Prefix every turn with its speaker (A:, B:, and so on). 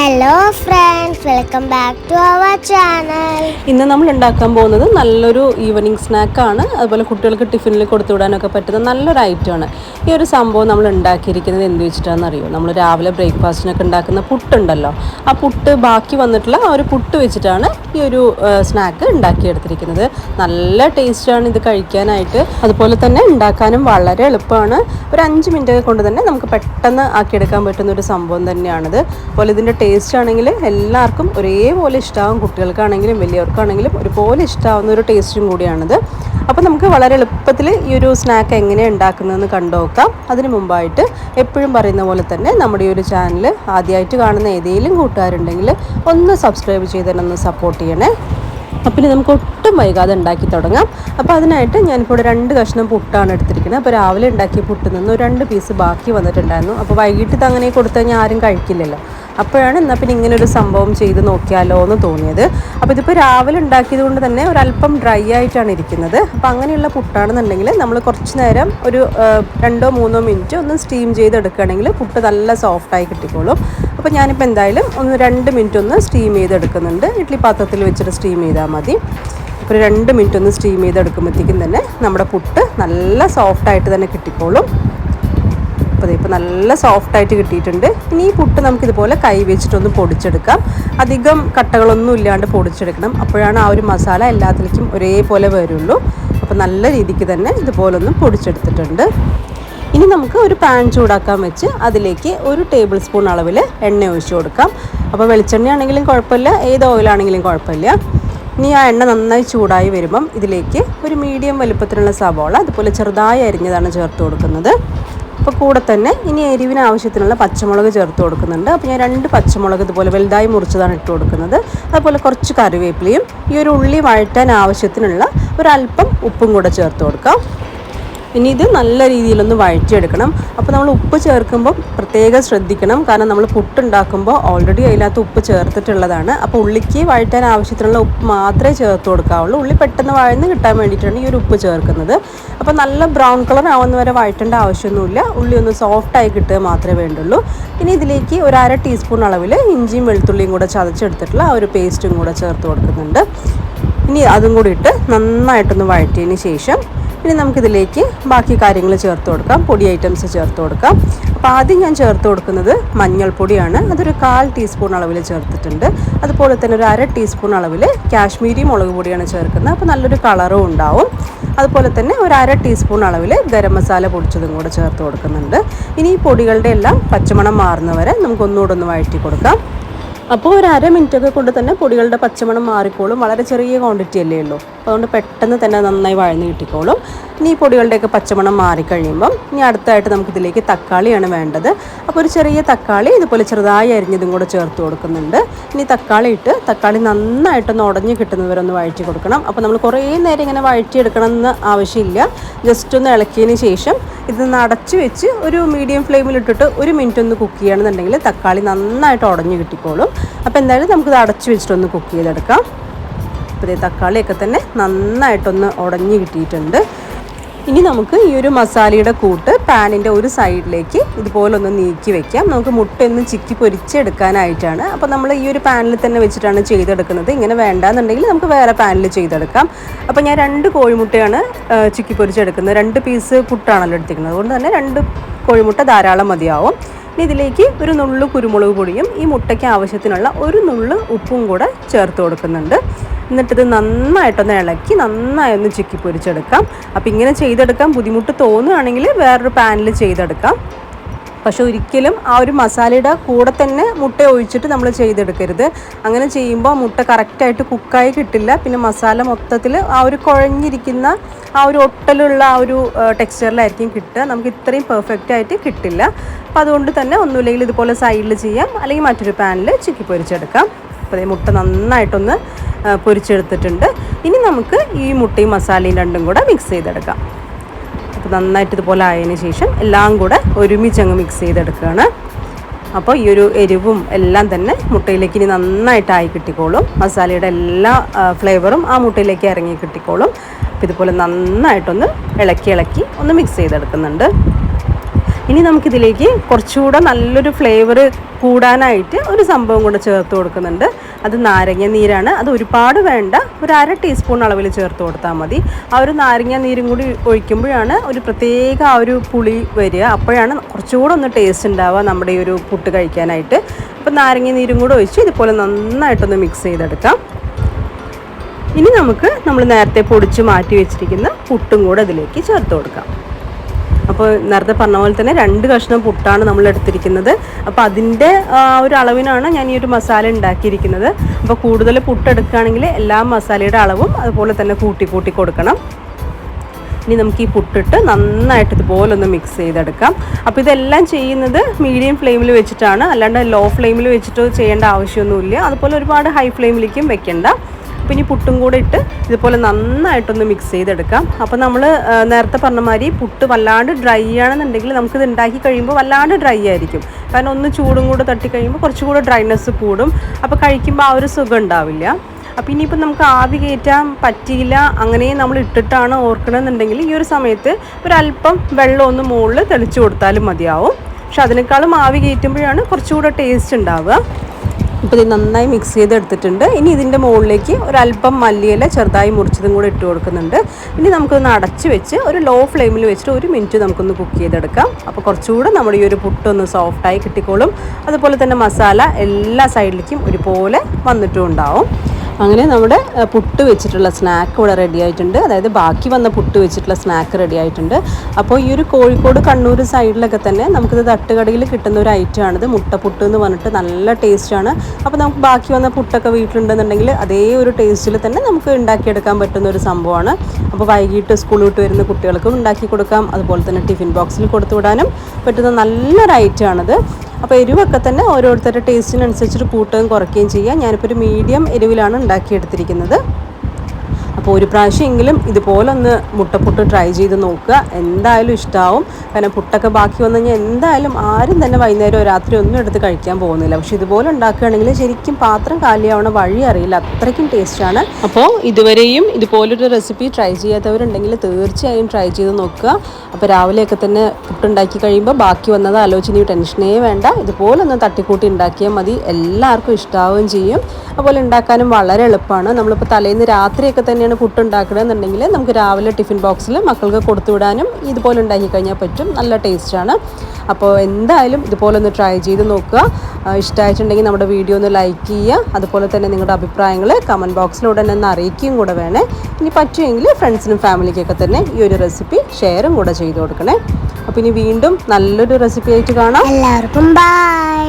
A: Hello friends welcome back to our channel
B: ഇന്ന് നമ്മൾ ഉണ്ടാക്കാൻ പോകുന്നത് നല്ലൊരു ഈവനിങ് സ്നാക്കാണ് അതുപോലെ കുട്ടികൾക്ക് ടിഫിനിൽ കൊടുത്തു വിടാനൊക്കെ പറ്റുന്ന നല്ലൊരു ഐറ്റം ആണ്. ഈ ഒരു സംഭവം നമ്മൾ ഉണ്ടാക്കിയിരിക്കുന്നത് എന്ത് വെച്ചിട്ടാണെന്ന് അറിയോ? നമ്മൾ രാവിലെ ബ്രേക്ക്ഫാസ്റ്റിനൊക്കെ ഉണ്ടാക്കുന്ന പുട്ടുണ്ടല്ലോ. ആ പുട്ട് ബാക്കി വന്നിട്ടുള്ള ആ ഒരു പുട്ട് വെച്ചിട്ടാണ് ഈ ഒരു സ്നാക്ക് ഉണ്ടാക്കിയെടുത്തിരിക്കുന്നത്. നല്ല ടേസ്റ്റാണ് ഇത് കഴിക്കാനായിട്ട്. അതുപോലെ തന്നെ ഉണ്ടാക്കാനും വളരെ എളുപ്പമാണ്. ഒരു അഞ്ച് മിനിറ്റ് കൊണ്ട് തന്നെ നമുക്ക് പെട്ടെന്ന് ആക്കിയെടുക്കാൻ പറ്റുന്ന ഒരു സംഭവം തന്നെയാണിത്. അതുപോലെ ഇതിന്റെ ടേസ്റ്റ് ആണെങ്കിൽ എല്ലാവർക്കും ഒരേപോലെ ഇഷ്ടമാകും കുട്ടികൾക്കാണെങ്കിലും വലിയവർക്കാണെങ്കിലും ഒരുപോലെ ഇഷ്ടമാവുന്ന ഒരു ടേസ്റ്റും കൂടിയാണിത്. അപ്പോൾ നമുക്ക് വളരെ എളുപ്പത്തിൽ ഈ ഒരു സ്നാക്ക് എങ്ങനെ ഉണ്ടാക്കുന്നതെന്ന് കണ്ടുനോക്കാം അതിന് മുമ്പായിട്ട് എപ്പോഴും പറയുന്ന പോലെ തന്നെ നമ്മുടെ ഈ ഒരു ചാനൽ ആദ്യമായിട്ട് കാണുന്ന ഏതെങ്കിലും കൂട്ടുകാരുണ്ടെങ്കിൽ ഒന്ന് സബ്സ്ക്രൈബ് ചെയ്തിട്ടൊന്ന് സപ്പോർട്ട് ചെയ്യണേ. അപ്പം ഇനി നമുക്ക് ഒട്ടും വൈകാതെ ഉണ്ടാക്കി തുടങ്ങാം. അപ്പോൾ അതിനായിട്ട് ഞാനിപ്പോൾ ഇവിടെ രണ്ട് കഷ്ണം പുട്ടാണ് എടുത്തിരിക്കുന്നത്. അപ്പോൾ രാവിലെ ഉണ്ടാക്കിയ പുട്ടിൽ നിന്ന് ഒരു രണ്ട് പീസ് ബാക്കി വന്നിട്ടുണ്ടായിരുന്നു. അപ്പോൾ വൈകിട്ട് ഇത് അങ്ങനെ കൊടുത്തു കഴിഞ്ഞാൽ ആരും കഴിക്കില്ലല്ലോ. അപ്പോഴാണ് എന്നാൽ പിന്നെ ഇങ്ങനെ ഒരു സംഭവം ചെയ്ത് നോക്കിയാലോ എന്ന് തോന്നിയത്. അപ്പോൾ ഇതിപ്പോൾ രാവിലെ ഉണ്ടാക്കിയത് കൊണ്ട് തന്നെ ഒരല്പം ഡ്രൈ ആയിട്ടാണ് ഇരിക്കുന്നത്. അപ്പോൾ അങ്ങനെയുള്ള പുട്ടാണെന്നുണ്ടെങ്കിൽ നമ്മൾ കുറച്ച് നേരം ഒരു രണ്ടോ മൂന്നോ മിനിറ്റ് ഒന്ന് സ്റ്റീം ചെയ്തെടുക്കുകയാണെങ്കിൽ പുട്ട് നല്ല സോഫ്റ്റായി കിട്ടിക്കോളും. അപ്പോൾ ഞാനിപ്പോൾ എന്തായാലും ഒന്ന് രണ്ട് മിനിറ്റ് ഒന്ന് സ്റ്റീം ചെയ്തെടുക്കുന്നുണ്ട്. ഇഡ്ഡലി പാത്രത്തിൽ വെച്ചിട്ട് സ്റ്റീം ചെയ്താൽ മതി. ഒരു രണ്ട് മിനിറ്റ് ഒന്ന് സ്റ്റീം ചെയ്തെടുക്കുമ്പോഴത്തേക്കും തന്നെ നമ്മുടെ പുട്ട് നല്ല സോഫ്റ്റായിട്ട് തന്നെ കിട്ടിക്കോളും. അപ്പോൾ ഇപ്പോൾ നല്ല സോഫ്റ്റായിട്ട് കിട്ടിയിട്ടുണ്ട്. ഇനി ഈ പുട്ട് നമുക്ക് ഇതുപോലെ കൈ വെച്ചിട്ടൊന്ന് പൊടിച്ചെടുക്കാം. അധികം കട്ടകളൊന്നും ഇല്ലാണ്ട് പൊടിച്ചെടുക്കണം. അപ്പോഴാണ് ആ ഒരു മസാല എല്ലാത്തിലേക്കും ഒരേപോലെ വരുള്ളൂ. അപ്പോൾ നല്ല രീതിക്ക് തന്നെ ഇതുപോലൊന്നും പൊടിച്ചെടുത്തിട്ടുണ്ട്. ഇനി നമുക്ക് ഒരു പാൻ ചൂടാക്കാൻ വെച്ച് അതിലേക്ക് ഒരു ടേബിൾ സ്പൂൺ അളവിൽ എണ്ണ ഒഴിച്ചു കൊടുക്കാം. അപ്പോൾ വെളിച്ചെണ്ണ ആണെങ്കിലും കുഴപ്പമില്ല. ഏത് ഓയിലാണെങ്കിലും കുഴപ്പമില്ല. ഇനി ആ എണ്ണ നന്നായി ചൂടായി വരുമ്പം ഇതിലേക്ക് ഒരു മീഡിയം വലുപ്പത്തിലുള്ള സവാള അതുപോലെ ചെറുതായി അരിഞ്ഞതാണ് ചേർത്ത് കൊടുക്കുന്നത്. അപ്പോൾ കൂടെ തന്നെ ഇനി എരിവിന് ആവശ്യത്തിനുള്ള പച്ചമുളക് ചേർത്ത് കൊടുക്കുന്നുണ്ട്. അപ്പോൾ ഞാൻ രണ്ട് പച്ചമുളക് ഇതുപോലെ വലുതായി മുറിച്ചതാണ് ഇട്ട് കൊടുക്കുന്നത്. അതുപോലെ കുറച്ച് കറിവേപ്പിലയും ഈ ഒരു ഉള്ളി വഴറ്റാൻ ആവശ്യത്തിനുള്ള ഒരല്പം ഉപ്പും കൂടെ ചേർത്ത് കൊടുക്കാം. ഇനി ഇത് നല്ല രീതിയിലൊന്ന് വഴറ്റിയെടുക്കണം. അപ്പോൾ നമ്മൾ ഉപ്പ് ചേർക്കുമ്പോൾ പ്രത്യേകം ശ്രദ്ധിക്കണം. കാരണം നമ്മൾ പുട്ടുണ്ടാക്കുമ്പോൾ ഓൾറെഡി അതിനകത്ത് ഉപ്പ് ചേർത്തിട്ടുള്ളതാണ്. അപ്പോൾ ഉള്ളിക്ക് വഴറ്റാൻ ആവശ്യത്തിനുള്ള ഉപ്പ് മാത്രമേ ചേർത്ത് കൊടുക്കാവുള്ളൂ. ഉള്ളി പെട്ടെന്ന് വഴന്ന് കിട്ടാൻ വേണ്ടിയിട്ടാണ് ഈ ഒരു ഉപ്പ് ചേർക്കുന്നത്. അപ്പോൾ നല്ല ബ്രൗൺ കളർ ആവുന്ന വരെ വഴറ്റേണ്ട ആവശ്യമൊന്നുമില്ല. ഉള്ളി ഒന്ന് സോഫ്റ്റായി കിട്ടുക മാത്രമേ വേണ്ടുള്ളൂ. ഇനി ഇതിലേക്ക് ഒരു അര ടീസ്പൂൺ അളവിൽ ഇഞ്ചിയും വെളുത്തുള്ളിയും കൂടെ ചതച്ചെടുത്തിട്ടുള്ള ആ ഒരു പേസ്റ്റും കൂടെ ചേർത്ത് കൊടുക്കുന്നുണ്ട്. ഇനി അതും കൂടി ഇട്ട് നന്നായിട്ടൊന്ന് വഴറ്റിയതിന് ശേഷം ഇനി നമുക്കിതിലേക്ക് ബാക്കി കാര്യങ്ങൾ ചേർത്ത് കൊടുക്കാം. പൊടി ഐറ്റംസ് ചേർത്ത് കൊടുക്കാം. അപ്പോൾ ആദ്യം ഞാൻ ചേർത്ത് കൊടുക്കുന്നത് മഞ്ഞൾപ്പൊടിയാണ്. അതൊരു കാൽ ടീസ്പൂൺ അളവിൽ ചേർത്തിട്ടുണ്ട്. അതുപോലെ തന്നെ ഒരു അര ടീസ്പൂൺ അളവിൽ കാശ്മീരി മുളക് പൊടിയാണ് ചേർക്കുന്നത്. അപ്പോൾ നല്ലൊരു കളറും ഉണ്ടാവും. അതുപോലെ തന്നെ ഒരു അര ടീസ്പൂൺ അളവിൽ ഗരം മസാല പൊടിച്ചതും കൂടെ ചേർത്ത് കൊടുക്കുന്നുണ്ട്. ഇനി ഈ പൊടികളുടെ എല്ലാം പച്ചമണം മാറുന്നവരെ നമുക്കൊന്നുകൂടെ ഒന്ന് വഴറ്റി കൊടുക്കാം. അപ്പോൾ ഒരു അര മിനിറ്റൊക്കെ കൊണ്ട് തന്നെ പൊടികളുടെ പച്ചമണം മാറിക്കോളും. വളരെ ചെറിയ ക്വാണ്ടിറ്റി അല്ലേ ഉള്ളൂ. അതുകൊണ്ട് പെട്ടെന്ന് തന്നെ നന്നായി വഴന്ന് കിട്ടിക്കോളും. ഇനി ഈ പൊടികളുടെയൊക്കെ പച്ചമണം മാറിക്കഴിയുമ്പം ഇനി അടുത്തായിട്ട് നമുക്കിതിലേക്ക് തക്കാളിയാണ് വേണ്ടത്. അപ്പോൾ ഒരു ചെറിയ തക്കാളി ഇതുപോലെ ചെറുതായി അരിഞ്ഞതും കൂടെ ചേർത്ത് കൊടുക്കുന്നുണ്ട്. ഇനി തക്കാളി ഇട്ട് തക്കാളി നന്നായിട്ടൊന്ന് ഉടഞ്ഞ് കിട്ടുന്നവരെ ഒന്ന് വഴറ്റി കൊടുക്കണം. അപ്പോൾ നമ്മൾ കുറേ നേരം ഇങ്ങനെ വഴറ്റിയെടുക്കണം എന്ന് ആവശ്യമില്ല. ജസ്റ്റ് ഒന്ന് ഇളക്കിയതിന് ശേഷം ഇത് അടച്ച് വെച്ച് ഒരു മീഡിയം ഫ്ലെയിമിൽ ഇട്ടിട്ട് ഒരു മിനിറ്റ് ഒന്ന് കുക്ക് ചെയ്യുകയാണെന്നുണ്ടെങ്കിൽ തക്കാളി നന്നായിട്ട് ഉടഞ്ഞ് കിട്ടിക്കോളും. അപ്പോൾ എന്തായാലും നമുക്കിത് അടച്ച് വെച്ചിട്ടൊന്ന് കുക്ക് ചെയ്തെടുക്കാം. അപ്പോൾ ഇതേ തക്കാളിയൊക്കെ തന്നെ നന്നായിട്ടൊന്ന് ഉടഞ്ഞു കിട്ടിയിട്ടുണ്ട്. ഇനി നമുക്ക് ഈ ഒരു മസാലയുടെ കൂട്ട് പാനിന്റെ ഒരു സൈഡിലേക്ക് ഇതുപോലൊന്ന് നീക്കി വെക്കാം. നമുക്ക് മുട്ടയൊന്ന് ചിക്കി പൊരിച്ചെടുക്കാനായിട്ടാണ്. അപ്പോൾ നമ്മൾ ഈ ഒരു പാനിൽ തന്നെ വെച്ചിട്ടാണ് ചെയ്തെടുക്കുന്നത്. ഇങ്ങനെ വേണ്ടാന്നുണ്ടെങ്കിൽ നമുക്ക് വേറെ പാനിൽ ചെയ്തെടുക്കാം. അപ്പോൾ ഞാൻ രണ്ട് കോഴിമുട്ടയാണ് ചിക്കി പൊരിച്ചെടുക്കുന്നത്. രണ്ട് പീസ് പുട്ടാണല്ലോ എടുത്തിരിക്കുന്നത്. അതുകൊണ്ട് തന്നെ രണ്ട് കോഴിമുട്ട ധാരാളം മതിയാവും. ഇനി ഇതിലേക്ക് ഒരു നുള്ളു കുരുമുളക് പൊടിയും ഈ മുട്ടയ്ക്ക് ആവശ്യത്തിനുള്ള ഒരു നുള്ളു ഉപ്പും കൂടെ ചേർത്ത് കൊടുക്കുന്നുണ്ട്. എന്നിട്ടിത് നന്നായിട്ടൊന്ന് ഇളക്കി നന്നായി ഒന്ന് ചിക്കി പൊരിച്ചെടുക്കാം. അപ്പോൾ ഇങ്ങനെ ചെയ്തെടുക്കാൻ ബുദ്ധിമുട്ട് തോന്നുകയാണെങ്കിൽ വേറൊരു പാനിൽ ചെയ്തെടുക്കാം. പക്ഷെ ഒരിക്കലും ആ ഒരു മസാലയുടെ കൂടെ തന്നെ മുട്ട ഒഴിച്ചിട്ട് നമ്മൾ ചെയ്തെടുക്കരുത്. അങ്ങനെ ചെയ്യുമ്പോൾ മുട്ട കറക്റ്റായിട്ട് കുക്കായി കിട്ടില്ല. പിന്നെ മസാല മൊത്തത്തിൽ ആ ഒരു കുഴഞ്ഞിരിക്കുന്ന ആ ഒരു ഒട്ടലുള്ള ആ ഒരു ടെക്സ്ചറിലായിരിക്കും കിട്ടുക. നമുക്ക് ഇത്രയും പെർഫെക്റ്റ് ആയിട്ട് കിട്ടില്ല. അപ്പോൾ അതുകൊണ്ട് തന്നെ ഒന്നുമില്ലെങ്കിൽ ഇതുപോലെ സൈഡിൽ ചെയ്യാം. അല്ലെങ്കിൽ മറ്റൊരു പാനിൽ ചിക്കി പൊരിച്ചെടുക്കാം. അപ്പോൾ മുട്ട നന്നായിട്ടൊന്ന് പൊരിച്ചെടുത്തിട്ടുണ്ട്. ഇനി നമുക്ക് ഈ മുട്ടയും മസാലയും രണ്ടും കൂടെ മിക്സ് ചെയ്തെടുക്കാം. അപ്പോൾ നന്നായിട്ട് ഇതുപോലെ ആയതിനു ശേഷം എല്ലാം കൂടെ ഒരുമിച്ച് അങ്ങ് മിക്സ് ചെയ്തെടുക്കുകയാണ്. അപ്പോൾ ഈ ഒരു എരിവും എല്ലാം തന്നെ മുട്ടയിലേക്ക് ഇനി നന്നായിട്ട് ആയി കിട്ടിക്കോളും. മസാലയുടെ എല്ലാ ഫ്ലേവറും ആ മുട്ടയിലേക്ക് ഇറങ്ങി കിട്ടിക്കോളും. അപ്പോൾ ഇതുപോലെ നന്നായിട്ടൊന്ന് ഇളക്കി ഇളക്കി ഒന്ന് മിക്സ് ചെയ്തെടുക്കുന്നുണ്ട്. ഇനി നമുക്കിതിലേക്ക് കുറച്ചുകൂടെ നല്ലൊരു ഫ്ലേവർ കൂടാനായിട്ട് ഒരു സംഭവം കൂടെ ചേർത്ത് കൊടുക്കുന്നുണ്ട്. അത് നാരങ്ങ നീരാണ്. അത് ഒരുപാട് വേണ്ട ഒരു അര ടീസ്പൂൺ അളവിൽ ചേർത്ത് കൊടുത്താൽ മതി. ആ ഒരു നാരങ്ങ നീരും കൂടി ഒഴിക്കുമ്പോഴാണ് ഒരു പ്രത്യേക ആ ഒരു പുളി വരിക. അപ്പോഴാണ് കുറച്ചുകൂടെ ഒന്ന് ടേസ്റ്റ് ഉണ്ടാവുക നമ്മുടെ ഈ ഒരു പുട്ട് കഴിക്കാനായിട്ട്. അപ്പോൾ നാരങ്ങ നീരും കൂടെ ഒഴിച്ച് ഇതുപോലെ നന്നായിട്ടൊന്ന് മിക്സ് ചെയ്തെടുക്കാം. ഇനി നമുക്ക് നമ്മൾ നേരത്തെ പൊടിച്ച് മാറ്റി വെച്ചിരിക്കുന്ന പുട്ടും കൂടെ അതിലേക്ക് ചേർത്ത് കൊടുക്കാം. അപ്പോൾ നേരത്തെ പറഞ്ഞ പോലെ തന്നെ രണ്ട് കഷ്ണം പുട്ടാണ് നമ്മൾ എടുത്തിരിക്കുന്നത്. അപ്പോൾ അതിന്റെ ഒരു അളവിനാണ് ഞാൻ ഈ ഒരു മസാല ഉണ്ടാക്കിയിരിക്കുന്നത്. അപ്പോൾ കൂടുതൽ പുട്ടെടുക്കുകയാണെങ്കിൽ എല്ലാ മസാലയുടെ അളവും അതുപോലെ തന്നെ കൂട്ടി കൂട്ടി കൊടുക്കണം. ഇനി നമുക്ക് ഈ പുട്ടിട്ട് നന്നായിട്ട് ഇതുപോലെ ഒന്ന് മിക്സ് ചെയ്തെടുക്കാം. അപ്പോൾ ഇതെല്ലാം ചെയ്യുന്നത് മീഡിയം ഫ്ലെയിമിൽ വെച്ചിട്ടാണ്. അല്ലാണ്ട് ലോ ഫ്ലെയിമിൽ വെച്ചിട്ട് ചെയ്യേണ്ട ആവശ്യമൊന്നുമില്ല. അതുപോലെ ഒരുപാട് ഹൈ ഫ്ലെയിമിലേക്കും വെക്കണ്ട. ഇനി പുട്ടും കൂടെ ഇട്ട് ഇതുപോലെ നന്നായിട്ടൊന്ന് മിക്സ് ചെയ്തെടുക്കാം. അപ്പോൾ നമ്മൾ നേരത്തെ പറഞ്ഞ മാതിരി പുട്ട് വല്ലാണ്ട് ഡ്രൈ ആണെന്നുണ്ടെങ്കിൽ നമുക്കിത് ഉണ്ടാക്കി കഴിയുമ്പോൾ വല്ലാണ്ട് ഡ്രൈ ആയിരിക്കും. കാരണം ഒന്ന് ചൂടും കൂടെ തട്ടി കഴിയുമ്പോൾ കുറച്ചുകൂടെ ഡ്രൈനെസ് കൂടും. അപ്പോൾ കഴിക്കുമ്പോൾ ആ ഒരു സുഖം ഉണ്ടാവില്ല അപ്പോൾ ഇനിയിപ്പോൾ നമുക്ക് ആവി കയറ്റാൻ പറ്റിയില്ല അങ്ങനെ നമ്മൾ ഇട്ടിട്ടാണ് ഓർക്കണമെന്നുണ്ടെങ്കിൽ ഈ ഒരു സമയത്ത് ഒരല്പം വെള്ളം ഒന്ന് മുകളിൽ തെളിച്ചു കൊടുത്താലും മതിയാവും. പക്ഷെ അതിനേക്കാളും ആവി കയറ്റുമ്പോഴാണ് കുറച്ചുകൂടെ ടേസ്റ്റ് ഉണ്ടാവുക ഇപ്പോൾ ഇത് നന്നായി മിക്സ് ചെയ്തെടുത്തിട്ടുണ്ട്. ഇനി ഇതിന്റെ മുകളിലേക്ക് ഒരല്പം മല്ലിയില ചെറുതായി മുറിച്ചതും കൂടെ ഇട്ട് കൊടുക്കുന്നുണ്ട്. ഇനി നമുക്കൊന്ന് അടച്ച് വെച്ച് ഒരു ലോ ഫ്ലെയിമിൽ വെച്ചിട്ട് ഒരു മിനിറ്റ് നമുക്കൊന്ന് കുക്ക് ചെയ്തെടുക്കാം. അപ്പോൾ കുറച്ചുകൂടെ നമ്മുടെ ഈ ഒരു പുട്ടൊന്ന് സോഫ്റ്റായി കിട്ടിക്കോളും. അതുപോലെ തന്നെ മസാല എല്ലാ സൈഡിലേക്കും ഒരുപോലെ വന്നിട്ടും ഉണ്ടാവും. അങ്ങനെ നമ്മുടെ പുട്ട് വെച്ചിട്ടുള്ള സ്നാക്ക് ഇവിടെ റെഡി ആയിട്ടുണ്ട്. അതായത് ബാക്കി വന്ന പുട്ട് വെച്ചിട്ടുള്ള സ്നാക്ക് റെഡി ആയിട്ടുണ്ട്. അപ്പോൾ ഈ ഒരു കോഴിക്കോട് കണ്ണൂർ സൈഡിലൊക്കെ തന്നെ നമുക്കിത് തട്ടുകടയിൽ കിട്ടുന്ന ഒരു ഐറ്റം ആണിത്. മുട്ടപ്പുട്ട് എന്ന് പറഞ്ഞിട്ട് നല്ല ടേസ്റ്റാണ് അപ്പോൾ നമുക്ക് ബാക്കി വന്ന പുട്ടൊക്കെ വീട്ടിലുണ്ടെന്നുണ്ടെങ്കിൽ അതേ ഒരു ടേസ്റ്റിൽ തന്നെ നമുക്ക് ഉണ്ടാക്കിയെടുക്കാൻ പറ്റുന്ന ഒരു സംഭവമാണ്. അപ്പോൾ വൈകിട്ട് സ്കൂളിൽ വിട്ട് വരുന്ന കുട്ടികൾക്കും ഉണ്ടാക്കി കൊടുക്കാം. അതുപോലെ തന്നെ ടിഫിൻ ബോക്സിൽ കൊടുത്തു വിടാനും പറ്റുന്ന നല്ലൊരു ഐറ്റമാണിത് അപ്പോൾ എരിവൊക്കെ തന്നെ ഓരോരുത്തരുടെ ടേസ്റ്റിനനുസരിച്ചിട്ട് കൂട്ടുകയും കുറയ്ക്കുകയും ചെയ്യാം ഞാനിപ്പോൾ ഒരു മീഡിയം എരിവിലാണ് ഉണ്ടാക്കിയെടുത്തിരിക്കുന്നത്. അപ്പോൾ ഒരു പ്രാവശ്യമെങ്കിലും ഇതുപോലെ ഒന്ന് മുട്ടപ്പുട്ട് ട്രൈ ചെയ്ത് നോക്കുക. എന്തായാലും ഇഷ്ടമാവും കാരണം പുട്ടൊക്കെ ബാക്കി വന്നു കഴിഞ്ഞാൽ എന്തായാലും ആരും തന്നെ വൈകുന്നേരം രാത്രി ഒന്നും എടുത്ത് കഴിക്കാൻ പോകുന്നില്ല. പക്ഷെ ഇതുപോലെ ഉണ്ടാക്കുകയാണെങ്കിൽ ശരിക്കും പാത്രം കാലിയാവണ വഴി അറിയില്ല. അത്രയ്ക്കും ടേസ്റ്റാണ് അപ്പോൾ ഇതുവരെയും ഇതുപോലൊരു റെസിപ്പി ട്രൈ ചെയ്യാത്തവരുണ്ടെങ്കിൽ തീർച്ചയായും ട്രൈ ചെയ്ത് നോക്കുക. അപ്പോൾ രാവിലെയൊക്കെ തന്നെ പുട്ടുണ്ടാക്കി കഴിയുമ്പോൾ ബാക്കി വന്നത് ആലോചന ടെൻഷനേ വേണ്ട. ഇതുപോലെ ഒന്ന് തട്ടിക്കൂട്ടി ഉണ്ടാക്കിയാൽ മതി. എല്ലാവർക്കും ഇഷ്ടാവുകയും ചെയ്യും. അതുപോലെ ഉണ്ടാക്കാനും വളരെ എളുപ്പമാണ്. നമ്മളിപ്പോൾ തലേന്ന് രാത്രിയൊക്കെ തന്നെയാണ് പുട്ടുണ്ടാക്കണമെന്നുണ്ടെങ്കിൽ നമുക്ക് രാവിലെ ടിഫിൻ ബോക്സിൽ മക്കൾക്ക് കൊടുത്തു വിടാനും ഇതുപോലെ ഉണ്ടാക്കി കഴിഞ്ഞാൽ പറ്റും. നല്ല ടേസ്റ്റാണ്. അപ്പോൾ എന്തായാലും ഇതുപോലെ ഒന്ന് ട്രൈ ചെയ്ത് നോക്കുക. ഇഷ്ടമായിട്ടുണ്ടെങ്കിൽ നമ്മുടെ വീഡിയോ ഒന്ന് ലൈക്ക് ചെയ്യുക. അതുപോലെ തന്നെ നിങ്ങളുടെ അഭിപ്രായങ്ങൾ കമന്റ് ബോക്സിലൂടെ തന്നെ അറിയിക്കുകയും കൂടെ വേണേ. ഇനി പറ്റുമെങ്കിൽ ഫ്രണ്ട്സിനും ഫാമിലിക്കൊക്കെ തന്നെ ഈ ഒരു റെസിപ്പി ഷെയറും കൂടെ ചെയ്ത് കൊടുക്കണേ. അപ്പോൾ ഇനി വീണ്ടും നല്ലൊരു റെസിപ്പി ആയിട്ട് കാണാം.
A: എല്ലാവർക്കും ബൈ